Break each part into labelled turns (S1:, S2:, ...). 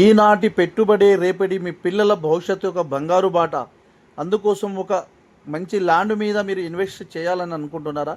S1: ఈనాటి పెట్టుబడి రేపటి మీ పిల్లల భవిష్యత్తు యొక్క బంగారు బాట. అందుకోసం ఒక మంచి ల్యాండ్ మీద మీరు ఇన్వెస్ట్ చేయాలని అనుకుంటున్నారా?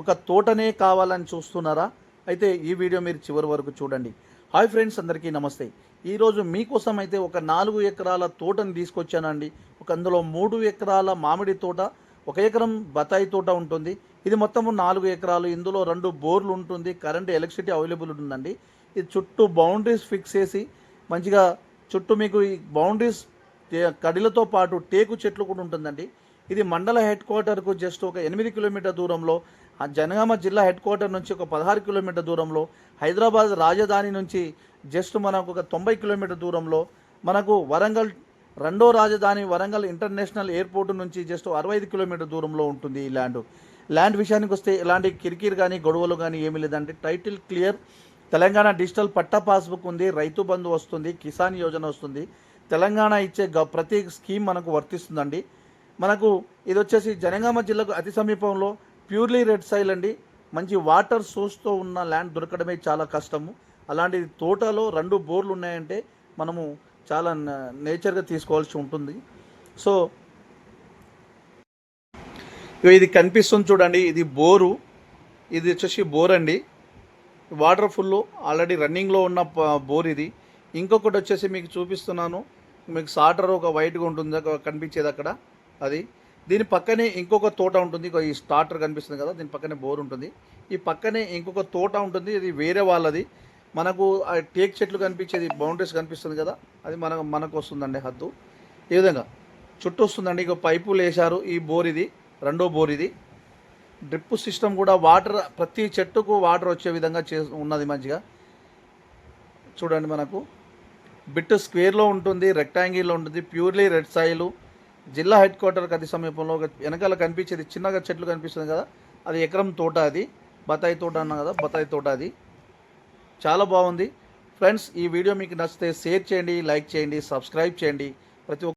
S1: ఒక తోటనే కావాలని చూస్తున్నారా? అయితే ఈ వీడియో మీరు చివరి వరకు చూడండి. హాయ్ ఫ్రెండ్స్ అందరికీ నమస్తే. ఈరోజు మీకోసం అయితే ఒక నాలుగు ఎకరాల తోటని తీసుకొచ్చానండి. ఒక అందులో మూడు ఎకరాల మామిడి తోట ఒక ఎకరం బత్తాయి తోట ఉంటుంది. ఇది మొత్తము నాలుగు ఎకరాలు. ఇందులో రెండు బోర్లు ఉంటుంది. కరెంట్ ఎలక్ట్రిసిటీ అవైలబుల్ ఉంటుందండి ఇది చుట్టూ బౌండరీస్ ఫిక్స్ చేసి మంచిగా చుట్టూ మీకు ఈ బౌండరీస్ కడిలతో పాటు టేకు చెట్లు కూడా ఉంటుందండి. ఇది మండల హెడ్ క్వార్టర్కు జస్ట్ ఒక ఎనిమిది కిలోమీటర్ దూరంలో ఆ జనగామ జిల్లా హెడ్ క్వార్టర్ నుంచి ఒక పదహారు కిలోమీటర్ దూరంలో హైదరాబాద్ రాజధాని నుంచి జస్ట్ మనకు ఒక తొంభై కిలోమీటర్ దూరంలో మనకు వరంగల్ రెండో రాజధాని వరంగల్ ఇంటర్నేషనల్ ఎయిర్పోర్ట్ నుంచి జస్ట్ అరవై ఐదు కిలోమీటర్ దూరంలో ఉంటుంది ఈ ల్యాండ్. ల్యాండ్ విషయానికి వస్తే ఎలాంటి కిరికీర్ కానీ గొడవలు కానీ ఏమీ లేదంటే టైటిల్ క్లియర్. తెలంగాణ డిజిటల్ పట్టా పాస్బుక్ ఉంది రైతు బంధు వస్తుంది కిసాన్ యోజన వస్తుంది. తెలంగాణ ఇచ్చే గ- ప్రతి స్కీమ్ మనకు వర్తిస్తుందండి. మనకు ఇది వచ్చేసి జనగామ జిల్లాకు అతి సమీపంలో ప్యూర్లీ రెడ్ సైల్ అండి. మంచి వాటర్ సోర్స్తో ఉన్న ల్యాండ్ దొరకడమే చాలా కష్టము. అలాంటి తోటలో రెండు బోర్లు ఉన్నాయంటే మనము చాలా నేచర్గా తీసుకోవాల్సి ఉంటుంది. సో ఇది కనిపిస్తుంది చూడండి ఇది బోరు. ఇది వచ్చేసి బోర్ అండి. వాటర్ ఫుల్ ఆల్రెడీ రన్నింగ్లో ఉన్న బోర్ ఇది. ఇంకొకటి వచ్చేసి మీకు చూపిస్తున్నాను. మీకు సాటర్ ఒక వైట్గా ఉంటుంది కనిపించేది అక్కడ. అది. దీని పక్కనే ఇంకొక తోట ఉంటుంది. ఈ స్టార్టర్ కనిపిస్తుంది కదా దీని పక్కనే బోర్ ఉంటుంది. ఈ పక్కనే ఇంకొక తోట ఉంటుంది. ఇది వేరే వాళ్ళది. మనకు ఆ టేక్ చెట్లు కనిపించేది బౌండరీస్ కనిపిస్తుంది కదా అది మనకు మనకు వస్తుందండి హద్దు. ఈ విధంగా. చుట్టూ వస్తుందండి. ఇక పైపులు వేశారు. ఈ బోర్ ఇది రెండో బోర్ ఇది. డ్రిప్ సిస్టమ్ కూడా వాటర్ ప్రతి చెట్టుకు వాటర్ వచ్చే విధంగా చే ఉన్నది మంచిగా. చూడండి మనకు. బిట్ స్క్వేర్లో ఉంటుంది రెక్టాంగిల్లో ఉంటుంది ప్యూర్లీ రెడ్ సాయిలు. జిల్లా హెడ్ క్వార్టర్కి అతి సమీపంలో ఒక వెనకాల కనిపించేది చిన్నగా చెట్లు కనిపిస్తుంది కదా. అది ఎకరం తోట అది. బత్తాయి తోట అన్నా కదా బత్తాయి తోట అది. చాలా బాగుంది. ఫ్రెండ్స్ ఈ వీడియో మీకు నచ్చితే షేర్ చేయండి లైక్ చేయండి సబ్స్క్రైబ్ చేయండి. ప్రతి ఒక్క